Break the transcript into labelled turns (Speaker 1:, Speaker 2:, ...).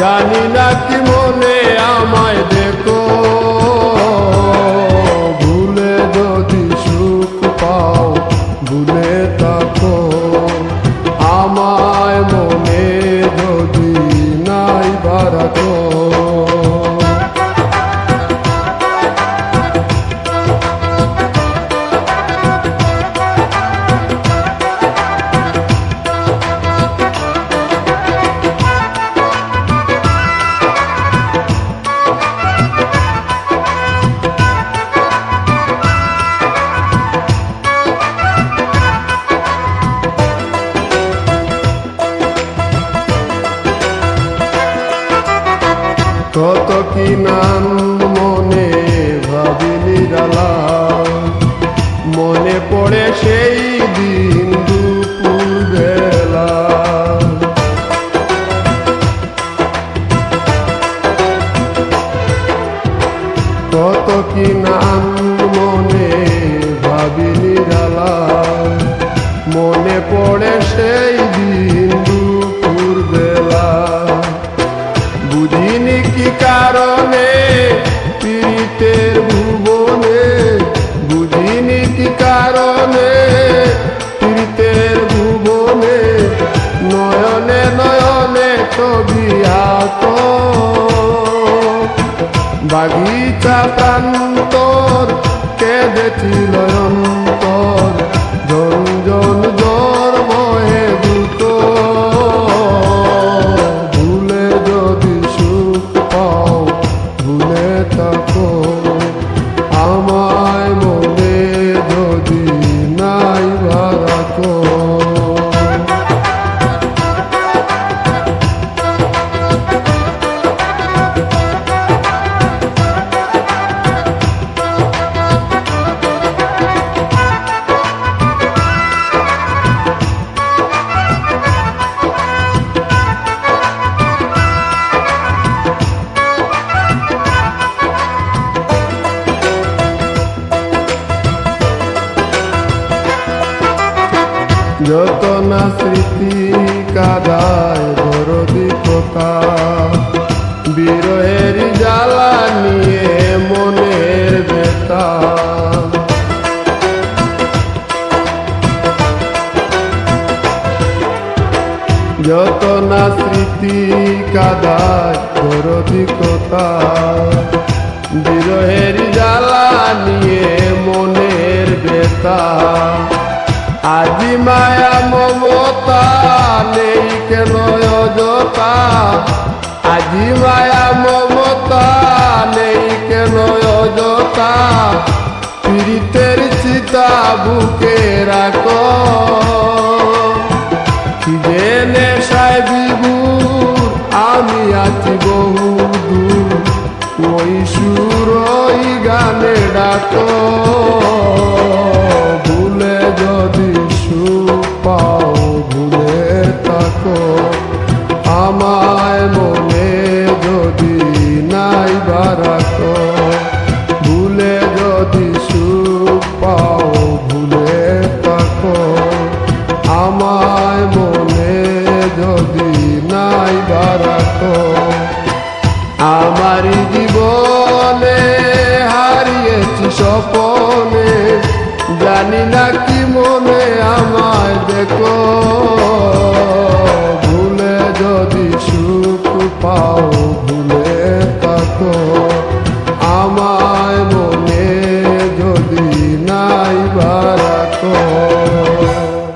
Speaker 1: জানি না কি মনে আমায় দেখো। ভুলে যদি সুখ পাও ভুলে থাকো। কত কি নাম মনে ভাবি নিরালা মনে পড়ে সেই দিন কারণে পীড়িতের ভুবনে বুঝিনি কি কারণে পীড়িতের ভুবনে নয়নে নয়নে ছবি আত বাগিচা প্রান্তর কেঁদেছিল Oh. যত না স্মৃতি কাদায় দরদি কথা বিরহের জ্বালা নিয়ে মনের বেতা যত না স্মৃতি কাদায় দরদি কথা বিরহের জ্বালা নিয়ে মনের বেতা আজি মায়া মমতা নেই কেন অযথা? আজি মায়া মমতা নেই কেন অযথা? পীড়িতের চিতা বুকে রাখো। জেনে সায় বিভুর গানে ডাকো। নাই বারাকো। ভুলে যদি সুখ পাও, ভুলে থাকো। আমায় মনে যদি নাই বারাকো। আমার জীবনে হারিয়েছি স্বপনে, জানি না কি মনে আমায় দেখো। ভুলে যদি সুখ পাও, ভুলে